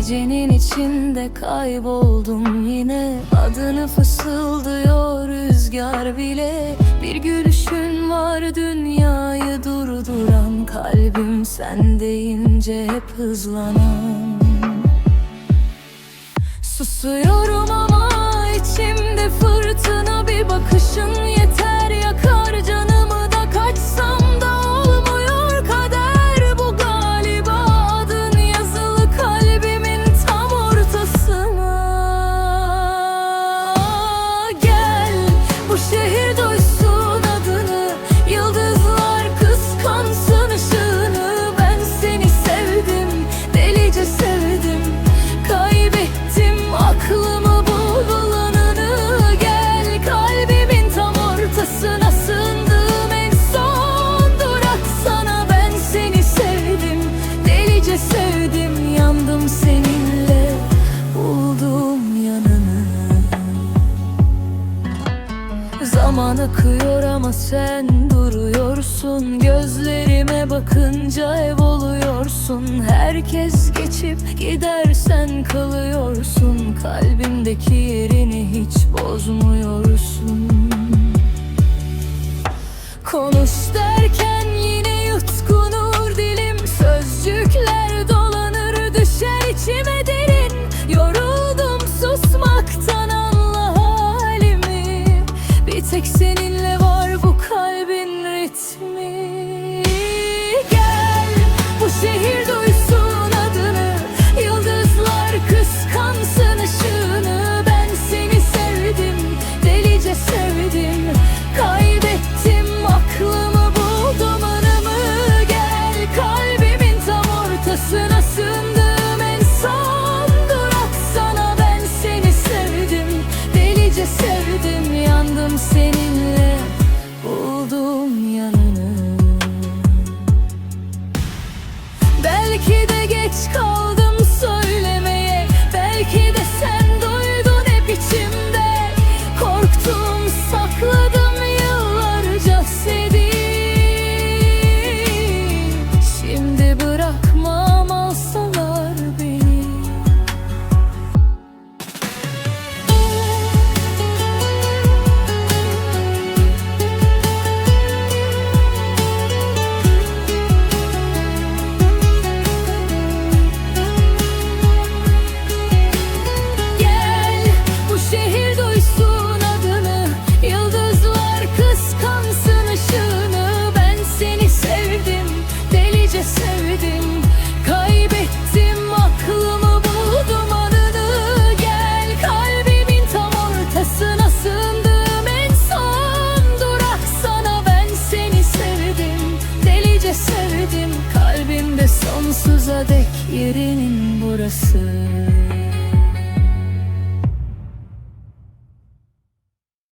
Gecenin içinde kayboldum yine. Adını fısıldıyor rüzgar bile. Bir gülüşün var dünyayı durduran. Kalbim sen deyince hep hızlanan. Susuyorum ama Zaman akıyor ama sen duruyorsun. Gözlerime bakınca ev oluyorsun. Herkes geçip gidersen kalıyorsun. Kalbimdeki yerini hiç bozmuyorsun. bırakma. Kaderinin burası.